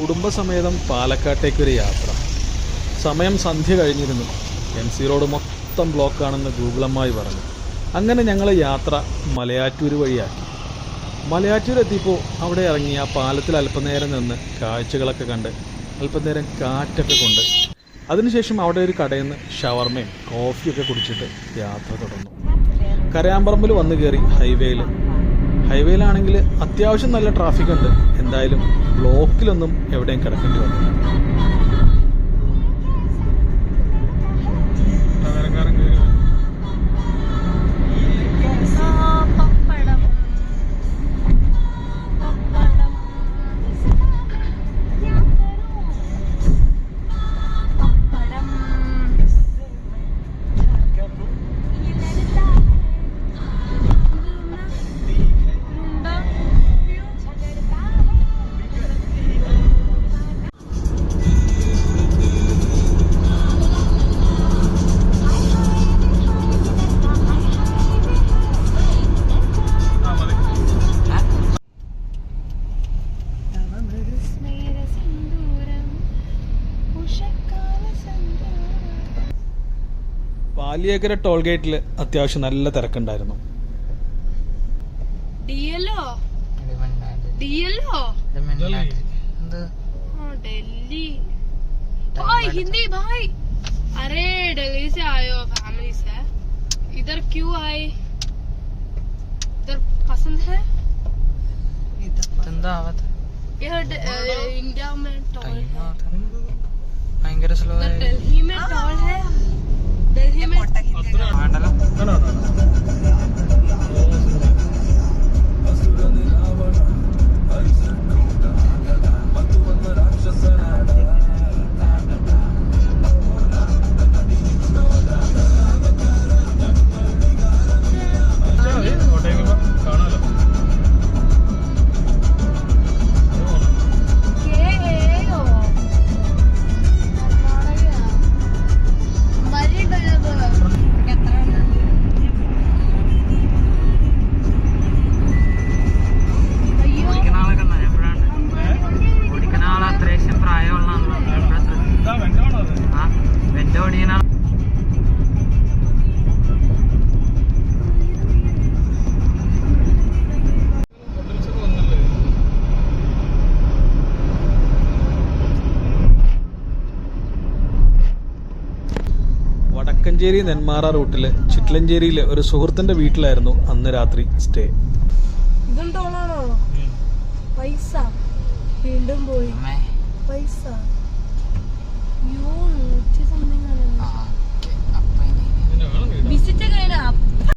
കുടുംബസമേതം പാലക്കാട്ടേക്കൊരു യാത്ര. സമയം സന്ധ്യ കഴിഞ്ഞിരുന്നു. എം സി റോഡ് മൊത്തം ബ്ലോക്കാണെന്ന് ഗൂഗിളമ്മായി പറഞ്ഞു. അങ്ങനെ ഞങ്ങൾ യാത്ര മലയാറ്റൂർ വഴിയാക്കി. മലയാറ്റൂർ എത്തിയപ്പോൾ അവിടെ ഇറങ്ങി ആ പാലത്തിൽ അല്പനേരം നിന്ന് കാഴ്ചകളൊക്കെ കണ്ട് അല്പനേരം കാറ്റൊക്കെ കൊണ്ട്. അതിനുശേഷം അവിടെ ഒരു കടയിൽ നിന്ന് ഷവർമയും കോഫിയൊക്കെ കുടിച്ചിട്ട് യാത്ര തുടർന്നു. കരയാമ്പറമ്പിൽ വന്നു കയറി ഹൈവേയിൽ ഹൈവേയിലാണെങ്കിൽ അത്യാവശ്യം നല്ല ട്രാഫിക് ഉണ്ട് എന്തായാലും ബ്ലോക്കിലൊന്നും എവിടെയും കിടക്കേണ്ടി വന്നില്ല പാലിയേക്കര ടോൾ ഗേറ്റിൽ അത്യാവശ്യം നല്ല തിരക്കുണ്ടായിരുന്നു ഡിയല്ലോ ഡിയല്ലോ എന്ത് हाँ दिल्ली भाई हिंदी भाई अरे दिल्ली से आए हो फैमिली से इधर क्यों आए इधर पसंद है എന്താ ആവാത്ത इधर ड- अ, इंडिया में टॉल है ഭയങ്കര സ്ലോ इधर दिल्ली में टॉल है ഡൽഹി വടക്കഞ്ചേരി നെന്മാറ റൂട്ടിലെ ചിറ്റലഞ്ചേരിയിലെ ഒരു സുഹൃത്തിന്റെ വീട്ടിലായിരുന്നു അന്ന് രാത്രി സ്റ്റേ. പൈസ. വീണ്ടും പോയി. അമ്മേ. പൈസ.